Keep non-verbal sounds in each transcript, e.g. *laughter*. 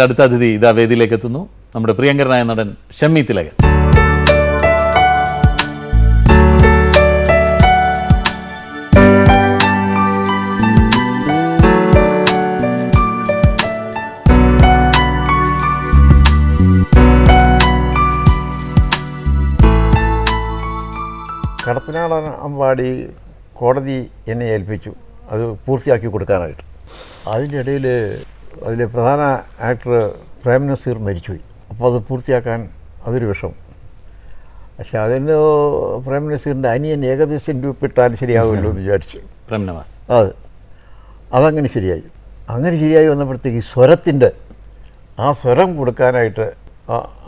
അടുത്ത അതിഥി ഇതാ വേദിയിലേക്ക് എത്തുന്നു. നമ്മുടെ പ്രിയങ്കരനായ നടൻ ഷമ്മി തിലകൻ. കടത്തനാട് അമ്പാടി കോടതി എന്നെ ഏൽപ്പിച്ചു. അത് പൂർത്തിയാക്കി കൊടുക്കാനായിട്ട്. അതിന്റെ ഇടയിൽ അതിലെ പ്രധാന ആക്ടർ പ്രേം നസീർ മരിച്ചുപോയി. അപ്പോൾ അത് പൂർത്തിയാക്കാൻ അതൊരു വിഷം പക്ഷെ അതിന് പ്രേം നസീറിന്റെ അനിയൻ ഏകദേശം രൂപപ്പെട്ടാൽ ശരിയാവുമല്ലോ എന്ന് വിചാരിച്ചു. പ്രേം നവാസ്. അത്. അതങ്ങനെ ശരിയായി. അങ്ങനെ ശരിയായി വന്നപ്പോഴത്തേക്ക് ഈ സ്വരത്തിന്റെ ആ സ്വരം കൊടുക്കാനായിട്ട്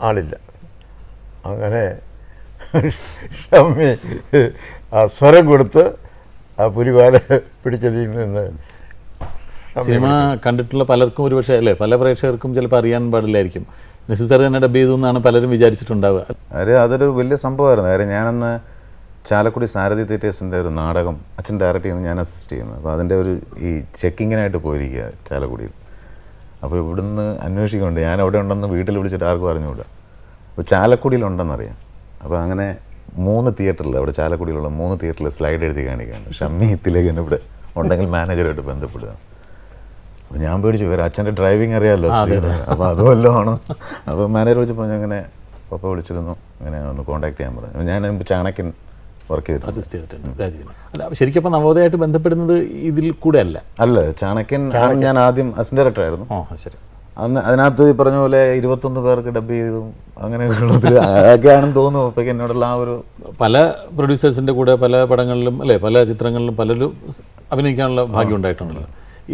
ആളില്ല. അങ്ങനെ ഷമ്മി ആ സ്വരം കൊടുത്ത് ആ പുലിവാല പിടിച്ചതിൽ നിന്ന് സിനിമ കണ്ടിട്ടുള്ള പലർക്കും ഒരുപക്ഷെ അല്ലേ പല പ്രേക്ഷകർക്കും ചിലപ്പോൾ അറിയാൻ പാടില്ലായിരിക്കും. നെസസറി തന്നെ ഡബ് ചെയ്തു എന്നാണ് പലരും വിചാരിച്ചിട്ടുണ്ടാവുക. കാര്യം അതൊരു വലിയ സംഭവമായിരുന്നു. കാര്യം ഞാനന്ന് ചാലക്കുടി സാരഥി തിയേറ്റേഴ്സിന്റെ ഒരു നാടകം അച്ഛൻ ഡയറക്റ്റ് ചെയ്യുന്നത് ഞാൻ അസിസ്റ്റ് ചെയ്യുന്നത്. അപ്പോൾ അതിന്റെ ഒരു ഈ ചെക്കിങ്ങിനായിട്ട് പോയിരിക്കുക ചാലക്കുടിയിൽ. അപ്പോൾ ഇവിടുന്ന് അന്വേഷിക്കുന്നുണ്ട്. ഞാൻ അവിടെ ഉണ്ടെന്ന് വീട്ടിൽ വിളിച്ചിട്ട് ആർക്കും അറിഞ്ഞുകൂടാ. അപ്പോൾ ചാലക്കുടിയിലുണ്ടെന്നറിയാം. അപ്പോൾ അങ്ങനെ മൂന്ന് തിയേറ്ററിൽ അവിടെ ചാലക്കുടിയിലുള്ള മൂന്ന് തിയേറ്ററിൽ സ്ലൈഡ് എഴുതി കാണിക്കുകയാണ്. ഷമ്മി തിലകൻ ഇവിടെ ഉണ്ടെങ്കിൽ മാനേജറായിട്ട് ബന്ധപ്പെടുക. ഞാൻ പേടിച്ചു ഇവർ അച്ഛന്റെ ഡ്രൈവിംഗ് അറിയാമല്ലോ അപ്പോൾ അത് വല്ലതും അപ്പോൾ മാനേജർ വിളിച്ചപ്പോൾ ഞാൻ അങ്ങനെ പപ്പ വിളിച്ചിരുന്നു അങ്ങനെ ഒന്ന് കോൺടാക്ട് ചെയ്യാൻ പറഞ്ഞു. ഞാൻ ചാണക്യൻ വർക്ക് ചെയ്തു അസിസ്റ്റ് ചെയ്തിട്ടുണ്ട്. രാജീവിന്. അല്ല ശരിക്കും അപ്പോൾ നവോദയമായിട്ട് ബന്ധപ്പെടുന്നത് ഇതിൽ കൂടെ അല്ല. അല്ല ചാണക്യൻ ഞാൻ ആദ്യം അസിസ്റ്റ് ഡയറക്ടർ ആയിരുന്നു. ശരി. അന്ന് അതിനകത്ത് ഈ പറഞ്ഞ പോലെ ഇരുപത്തൊന്ന് പേർക്ക് ഡബ് ചെയ്തും അങ്ങനെയൊക്കെയുള്ളതിൽ അതൊക്കെയാണെന്ന് തോന്നുന്നു അപ്പോഴേക്കും എന്നോടുള്ള ആ ഒരു പല പ്രൊഡ്യൂസേഴ്സിന്റെ കൂടെ പല പടങ്ങളിലും അല്ലേ പല ചിത്രങ്ങളിലും പലരും അഭിനയിക്കാനുള്ള ഭാഗ്യം ഉണ്ടായിട്ടുണ്ടല്ലോ.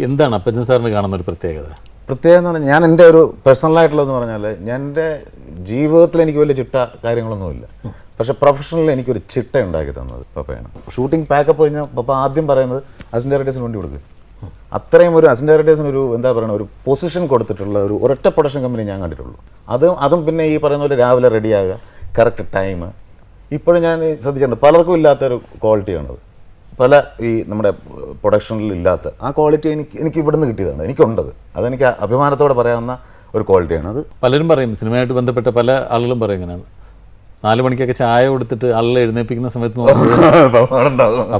എന്താണ് അപ്പച്ചൻ സാറിന് കാണുന്ന ഒരു പ്രത്യേകത? പ്രത്യേകത എന്ന് പറഞ്ഞാൽ ഞാൻ എന്റെ ഒരു പേഴ്സണലായിട്ടുള്ളതെന്ന് പറഞ്ഞാൽ ഞാൻ എന്റെ ജീവിതത്തിൽ എനിക്ക് വലിയ ചിട്ട കാര്യങ്ങളൊന്നുമില്ല. പക്ഷേ പ്രൊഫഷണലിൽ എനിക്കൊരു ചിട്ട ഉണ്ടാക്കി തന്നത് പപ്പയാണ്. ഷൂട്ടിംഗ് പാക്കപ്പ് കഴിഞ്ഞാൽ പപ്പ ആദ്യം പറയുന്നത് അസിസ്റ്റന്റ് ഡയറക്ടേഴ്സിന് വേണ്ടി കൊടുക്കുക അത്രയും ഒരു അസിസ്റ്റന്റ് ഡയറക്ടേഴ്സിന് ഒരു എന്താ പറയുക ഒരു പൊസിഷൻ കൊടുത്തിട്ടുള്ള ഒരു ഒരൊറ്റ പ്രൊഡക്ഷൻ കമ്പനി ഞാൻ കണ്ടിട്ടുള്ളൂ. അതും അതും പിന്നെ ഈ പറയുന്ന പോലെ രാവിലെ റെഡിയാകുക കറക്റ്റ് ടൈം ഇപ്പോഴും ഞാൻ ശ്രദ്ധിച്ചിട്ടുണ്ട് പലർക്കും ഇല്ലാത്തൊരു ക്വാളിറ്റിയാണത് പല ഈ നമ്മുടെ പ്രൊഡക്ഷനിൽ ഇല്ലാത്ത ആ ക്വാളിറ്റി എനിക്ക് എനിക്ക് ഇവിടുന്ന് കിട്ടിയതാണ്. എനിക്കുണ്ടത്. അതെനിക്ക് അഭിമാനത്തോടെ പറയാവുന്ന ഒരു ക്വാളിറ്റിയാണ്. അത് പലരും പറയും സിനിമയായിട്ട് ബന്ധപ്പെട്ട പല ആളുകളും പറയും ഇങ്ങനെ. നാല് മണിക്കൊക്കെ ചായ കൊടുത്തിട്ട് ആളുകളെ എഴുന്നേപ്പിക്കുന്ന സമയത്ത് വെളുത്ത-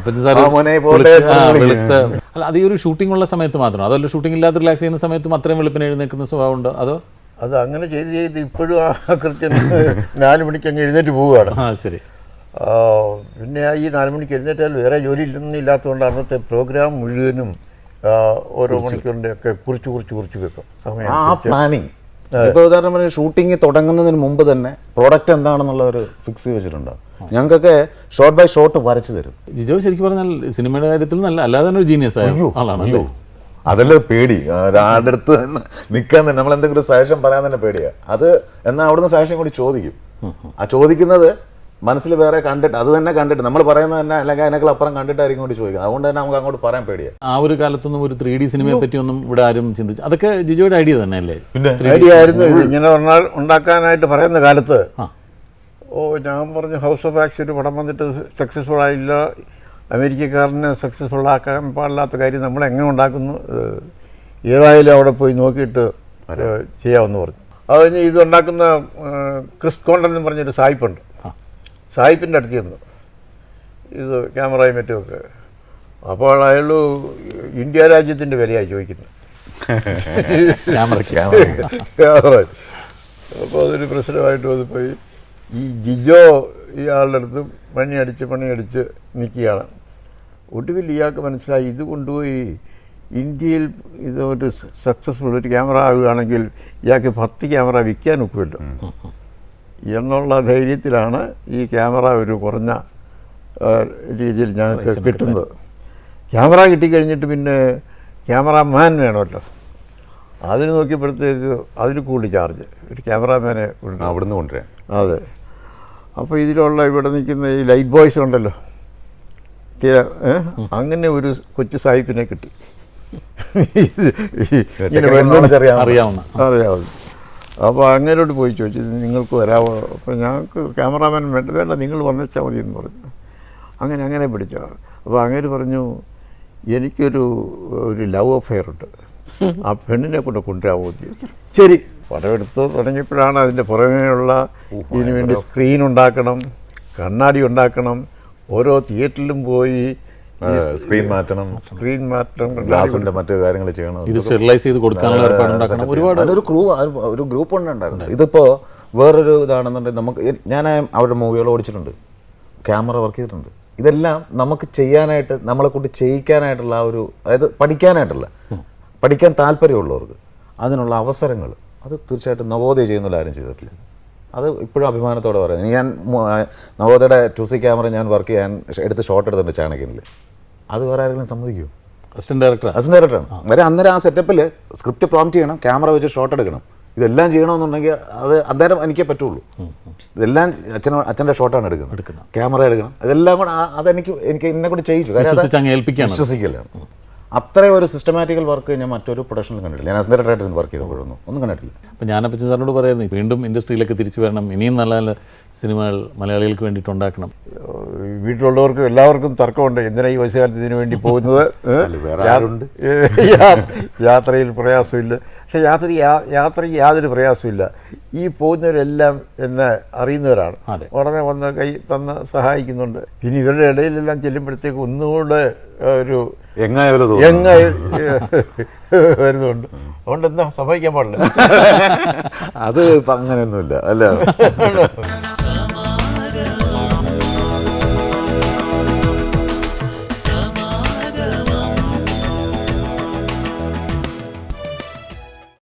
അല്ല അത് ഈ ഒരു ഷൂട്ടിംഗ് ഉള്ള സമയത്ത് മാത്രം. അതല്ല ഷൂട്ടിംഗ് ഇല്ലാതെ റിലാക്സ് ചെയ്യുന്ന സമയത്തും അത്രയും വെളുപ്പിന് എഴുന്നേൽക്കുന്ന സ്വഭാവം ഉണ്ടോ അതോ? അത് അങ്ങനെ ചെയ്ത് ചെയ്ത് ഇപ്പോഴും ആ കൃത്യം നാല് മണിക്ക് അങ്ങ് എഴുന്നേറ്റ് പോവുകയാണ്. ആ ശരി. പിന്നെ ഈ നാല് മണിക്ക് എഴുന്നേറ്റാൽ വേറെ ജോലി ഇല്ലെന്നില്ലാത്തതുകൊണ്ട് അന്നത്തെ പ്രോഗ്രാം മുഴുവനും ഓരോ മണിക്കൂറിന്റെ ഒക്കെ കുറിച്ച് കുറിച്ച് കുറിച്ച് വെക്കും. സമയം ആ പ്ലാനിങ് ഇപ്പോൾ ഉദാഹരണം പറഞ്ഞാൽ ഷൂട്ടിംഗ് തുടങ്ങുന്നതിന് മുമ്പ് തന്നെ പ്രോഡക്റ്റ് എന്താണെന്നുള്ള ഒരു ഫിക്സ് ചെയ്ത് വെച്ചിട്ടുണ്ടാവും ഞങ്ങൾക്കൊക്കെ ഷോട്ട് ബൈ ഷോട്ട് വരച്ചു തരും. ജിജോ ശരിക്കും പറഞ്ഞാൽ സിനിമയുടെ കാര്യത്തിൽ നല്ല അല്ലാതെ തന്നെ ഒരു ജീനിയസ് ആയ ആളാണ് അതല്ലേ പേടി. ആരുടെ ഒരാളുടെ അടുത്ത് നിന്ന് നിൽക്കാൻ തന്നെ നമ്മൾ എന്തെങ്കിലും സജഷൻ പറയാൻ തന്നെ പേടിയാണ് അത് എന്നാൽ അവിടുന്ന് സജഷൻ കൂടി ചോദിക്കും. ആ ചോദിക്കുന്നത് മനസ്സിൽ വേറെ കണ്ടിട്ട് അത് തന്നെ കണ്ടിട്ട് നമ്മൾ പറയുന്നത് തന്നെ അല്ലെങ്കിൽ അതിനേക്കാൾ അപ്പുറം കണ്ടിട്ടായിരിക്കും കൂടി ചോദിക്കുന്നത്. അതുകൊണ്ട് തന്നെ നമുക്ക് അങ്ങോട്ട് പറയാൻ പേടിയാ. ആ ഒരു കാലത്തൊന്നും ഒരു ത്രീ ഡി സിനിമയെ പറ്റിയൊന്നും ഇവിടെ ആരും ചിന്തിച്ചു അതൊക്കെ ജിജോയുടെ ഐഡിയ തന്നെ അല്ലേ ഐഡിയ ആയിരുന്നു ഇങ്ങനെ പറഞ്ഞാൽ ഉണ്ടാക്കാനായിട്ട് പറയുന്ന കാലത്ത് ഓ ഞാൻ പറഞ്ഞു ഹൗസ് ഓഫ് ആക്സ് ഒരു പടം വന്നിട്ട് സക്സസ്ഫുൾ ആയില്ല. അമേരിക്കക്കാരനെ സക്സസ്ഫുൾ ആക്കാൻ പാടില്ലാത്ത കാര്യം നമ്മൾ എങ്ങനെ ഉണ്ടാക്കുന്നു? ഏതായാലും അവിടെ പോയി നോക്കിയിട്ട് ചെയ്യാമെന്ന് പറഞ്ഞു. അത് കഴിഞ്ഞ് ഇത് ഉണ്ടാക്കുന്ന ക്രിസ് കോണ്ടൻ എന്ന് പറഞ്ഞൊരു സായിപ്പുണ്ട്. സായിപ്പിന്റെ അടുത്ത് ചെന്നു. ഇത് ക്യാമറയും മറ്റുമൊക്കെ. അപ്പോൾ അയാൾ ഇന്ത്യ രാജ്യത്തിന്റെ വിലയായി ചോദിക്കുന്നത് ക്യാമറ. അപ്പോൾ അതൊരു പ്രശ്നമായിട്ട് വന്ന് പോയി ഈ ജിജോ ഈ ഇയാളുടെ അടുത്ത് പണിയടിച്ച് പണിയടിച്ച് നിൽക്കുകയാണ് ഒടുവിൽ ഇയാൾക്ക് മനസ്സിലായി ഇത് കൊണ്ടുപോയി ഇന്ത്യയിൽ ഇത് ഒരു സക്സസ്ഫുൾ ഒരു ക്യാമറ ആവുകയാണെങ്കിൽ ഇയാൾക്ക് പത്ത് ക്യാമറ വിൽക്കാൻ ഒക്കുമല്ലോ. എന്നുള്ള ധൈര്യത്തിലാണ് ഈ ക്യാമറ ഒരു കുറഞ്ഞ രീതിയിൽ ഞങ്ങൾക്ക് കിട്ടുന്നത്. ക്യാമറ കിട്ടിക്കഴിഞ്ഞിട്ട് പിന്നെ ക്യാമറാമാൻ വേണമല്ലോ. അതിന് നോക്കിയപ്പോഴത്തേക്ക് അതിന് കൂടി ചാർജ്. ഒരു ക്യാമറാമാനെ അവിടെ അവിടുന്ന് കൊണ്ടുവരാൻ അതെ. അപ്പോൾ ഇതിലുള്ള ഇവിടെ നിൽക്കുന്ന ഈ ലൈറ്റ് ബോയ്സ് ഉണ്ടല്ലോ. അങ്ങനെ ഒരു കൊച്ചു സാഹിബിനെ കിട്ടി. അറിയാവുന്ന. അറിയാവുന്നു. അപ്പോൾ അങ്ങേരോട് പോയി ചോദിച്ചു "ഇത് നിങ്ങൾക്ക് വരാമോ അപ്പോൾ ഞങ്ങൾക്ക് ക്യാമറാമാൻ വേണ്ട വേണ്ട നിങ്ങൾ വന്നേച്ചാൽ മതി എന്ന് പറഞ്ഞു. അങ്ങനെ അങ്ങനെ പിടിച്ചോ. അപ്പോൾ അങ്ങനെ പറഞ്ഞു എനിക്കൊരു ഒരു ലവ് അഫെയർ ഉണ്ട്. ആ പെണ്ണിനെ കൊണ്ട് കൊണ്ടുവരാമോ. ശരി. പടമെടുത്ത് തുടങ്ങിയപ്പോഴാണ് അതിന്റെ പുറമേയുള്ള ഇതിനു വേണ്ടി സ്ക്രീൻ ഉണ്ടാക്കണം കണ്ണാടി ഉണ്ടാക്കണം. ഓരോ തിയേറ്ററിലും പോയി സ്ക്രീൻ മാറ്റണം. സ്ക്രീൻ മാറ്റണം. ഗ്ലാസിന്റെ മറ്റു കാര്യങ്ങൾ ചെയ്യണം. ഇത് സ്റ്റെറിലൈസ് ചെയ്ത് കൊടുക്കാനുള്ള ഏർപ്പാട് ഉണ്ടാക്കണം. ഒരുപാട് ഒരു ക്രൂ ഒരു ഗ്രൂപ്പ് ഉണ്ടായിരുന്നു ഇതിപ്പോ വേറൊരു ഇതാണെന്നുണ്ടെങ്കിൽ നമുക്ക് ഞാൻ അവരുടെ മൂവികൾ ഓടിച്ചിട്ടുണ്ട്. ക്യാമറ വർക്ക് ചെയ്തിട്ടുണ്ട്. ഇതെല്ലാം നമുക്ക് ചെയ്യാനായിട്ട് നമ്മളെ കൊണ്ട് ചെയ്യിക്കാനായിട്ടുള്ള ആ ഒരു അതായത് പഠിക്കാനായിട്ടല്ല പഠിക്കാൻ താല്പര്യമുള്ളവർക്ക് അതിനുള്ള അവസരങ്ങൾ. അത് തീർച്ചയായിട്ടും നവോദയ ചെയ്യുന്നില്ല ആരും ചെയ്തിട്ടില്ല. അത് ഇപ്പോഴും അഭിമാനത്തോടെ പറയാം ഞാൻ നവോദയുടെ ടു സി ക്യാമറ ഞാൻ വർക്ക് ചെയ്യാൻ എടുത്ത് ഷോട്ട് എടുത്തിട്ടുണ്ട് ചാണക്യനിൽ അത് വേറെ ആരെങ്കിലും സമ്മതിക്കൂ അസിസ്റ്റന്റ് ഡയറക്ടർ അസിസ്റ്റന്റ് ഡയറക്ടറാണ് വരെ അന്നേരം ആ സെറ്റപ്പിൽ സ്ക്രിപ്റ്റ് പ്രോംപ്റ്റ് ചെയ്യണം ക്യാമറ വെച്ച് ഷോട്ട് എടുക്കണം. ഇതെല്ലാം ചെയ്യണമെന്നുണ്ടെങ്കിൽ അത് അന്നേരം എനിക്കേ പറ്റുള്ളൂ. ഇതെല്ലാം അച്ഛൻ അച്ഛന്റെ ഷോട്ടാണ് എടുക്കുന്നത്. ക്യാമറ എടുക്കണം. ഇതെല്ലാം കൂടെ അതെനിക്ക് എനിക്ക് എന്നെ കൂടി ചെയ്യിച്ചു. വിശ്വസിക്കലാണ്. അത്രയും ഒരു സിസ്റ്റമാറ്റിക്കൽ വർക്ക് ഞാൻ മറ്റൊരു പ്രൊഡക്ഷനിൽ കണ്ടിട്ടില്ല. ഞാൻ അസിസ്റ്റന്റ് ഡയറക്ടറായിട്ട് വർക്ക് ചെയ്തപ്പോഴൊന്നും ഒന്നും കണ്ടിട്ടില്ല. അപ്പോൾ അപ്പം ഞാനപ്പച്ചൻ സാറിനോട് പറയുന്നത് വീണ്ടും ഇൻഡസ്ട്രിയിലേക്ക് തിരിച്ചു വരണം ഇനിയും നല്ല നല്ല സിനിമകൾ മലയാളികൾക്ക് വേണ്ടിയിട്ട് ഉണ്ടാക്കണം. വീട്ടിലുള്ളവർക്കും എല്ലാവർക്കും തർക്കമുണ്ട് എന്തിനാ ഈ വയസ്സുകാലത്ത് ഇതിനു വേണ്ടി പോകുന്നത്? അല്ല, വേറെ ആരുണ്ട്? യാത്രയിൽ പ്രയാസമില്ല. പക്ഷേ യാത്ര യാത്രയ്ക്ക് യാതൊരു പ്രയാസമില്ല ഈ പോകുന്നവരെല്ലാം എന്നെ അറിയുന്നവരാണ്. ഉടനെ വന്ന് കൈ തന്ന് സഹായിക്കുന്നുണ്ട്. പിന്നെ ഇവരുടെ ഇടയിലെല്ലാം ചെല്ലുമ്പോഴത്തേക്ക് ഒന്നുകൂടെ ഒരു വരുന്നുണ്ട്. അതുകൊണ്ട് എന്താ സംഭവിക്കാൻ പാടില്ല. *laughs* അത് അങ്ങനെയൊന്നുമില്ല അല്ല? *laughs*